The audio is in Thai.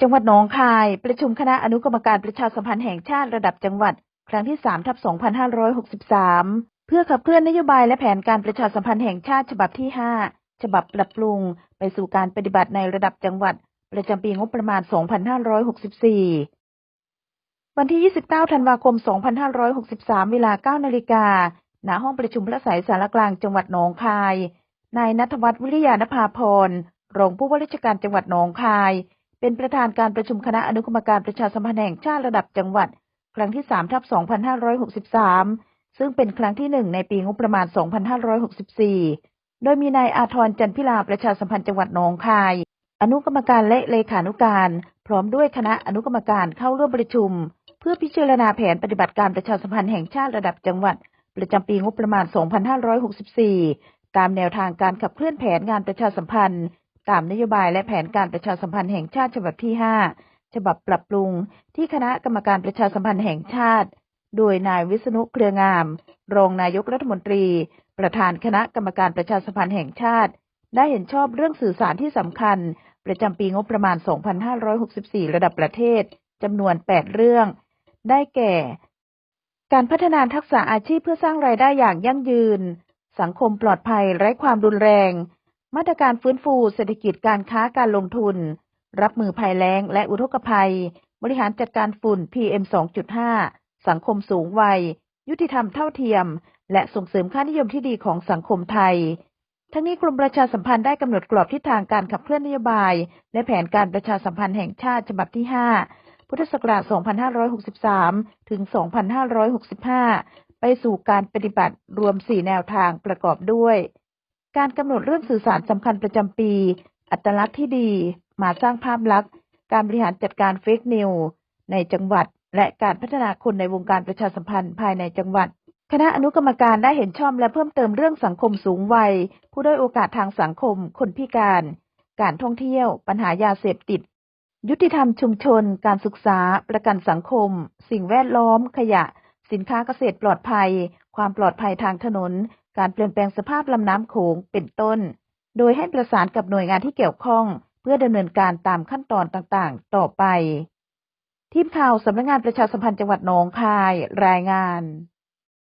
จังหวัดหนองคาย ประชุมคณะอนุกรรมการประชาสัมพันธ์แห่งชาติระดับจังหวัด ครั้งที่3ทับ2563 เพื่อขับเคลื่อนนโยบายและแผนการประชาสัมพันธ์แห่งชาติฉบับที่ 5 ฉบับปรับปรุง ไปสู่การปฏิบัติในระดับจังหวัด ประจำปีงบประมาณ 2564 วันที่ 29 ธันวาคม 2563 เวลา 9 นาฬิกา ณ ห้องประชุมพระสายสารกลางจังหวัดหนองคาย นายนัทวัฒน์วิริยานภาพร รองผู้ว่าราชการจังหวัดหนองคาย เป็นประธานการประชุมคณะอนุกรรมการประชาสัมพันธ์แห่งชาติระดับจังหวัด ครั้งที่3ทับ2563 ซึ่งเป็นครั้งที่ 1 ในปีงบประมาณ 2564 โดยมีนายอาทรจันพิลาประชาสัมพันธ์จังหวัดหนองคาย อนุกรรมการและเลขานุการ พร้อมด้วยคณะอนุกรรมการเข้าร่วมประชุม เพื่อพิจารณาแผนปฏิบัติการประชาสัมพันธ์แห่งชาติระดับจังหวัด ประจำปีงบประมาณ 2564 ตามแนวทางการขับเคลื่อนแผนงานประชาสัมพันธ์ ตามนโยบายและแผนการประชาสัมพันธ์แห่งชาติฉบับที่ 5 ฉบับปรับปรุง ที่คณะกรรมการประชาสัมพันธ์แห่งชาติ โดยนายวิษณุเครืองาม รองนายกรัฐมนตรี ประธานคณะกรรมการประชาสัมพันธ์แห่งชาติ ได้เห็นชอบเรื่องสื่อสารที่สำคัญ ประจำปีงบประมาณ 2564 ระดับประเทศจำนวน 8 เรื่อง ได้แก่ การพัฒนาทักษะอาชีพเพื่อสร้างรายได้อย่างยั่งยืน สังคมปลอดภัยไร้ความรุนแรง มาตรการฟื้นฟูเศรษฐกิจการค้าการลงทุน รับมือภัยแล้งและอุทกภัย บริหารจัดการฝุ่น PM 2.5 สังคมสูงวัย ยุติธรรมเท่าเทียม และส่งเสริมค่านิยมที่ดีของสังคมไทย ทั้งนี้กรมประชาสัมพันธ์ได้กำหนดกรอบทิศทางการขับเคลื่อนนโยบาย และแผนการประชาสัมพันธ์แห่งชาติฉบับที่ 5 พุทธศักราช 2563 ถึง 2565 ไปสู่การปฏิบัติรวม 4 แนวทางประกอบด้วย การกำหนดเรื่องสื่อสารสำคัญประจำปี อัตลักษณ์ที่ดี มาสร้างภาพลักษณ์ การบริหารจัดการเฟกนิวในจังหวัด และการพัฒนาคนในวงการประชาสัมพันธ์ภายในจังหวัด คณะอนุกรรมการได้เห็นชอบและเพิ่มเติมเรื่องสังคมสูงวัย ผู้ด้อยโอกาสทางสังคม คนพิการ การท่องเที่ยว ปัญหายาเสพติด ยุติธรรมชุมชน การศึกษา ประกันสังคม สิ่งแวดล้อม ขยะ สินค้าเกษตรปลอดภัย ความปลอดภัยทางถนน การเปลี่ยนแปลงสภาพลำน้ำโขงเป็นต้น โดยให้ประสานกับหน่วยงานที่เกี่ยวข้อง เพื่อดำเนินการตามขั้นตอนต่างๆ ต่อไป ทีมข่าวสำนักงานประชาสัมพันธ์จังหวัดหนองคายรายงาน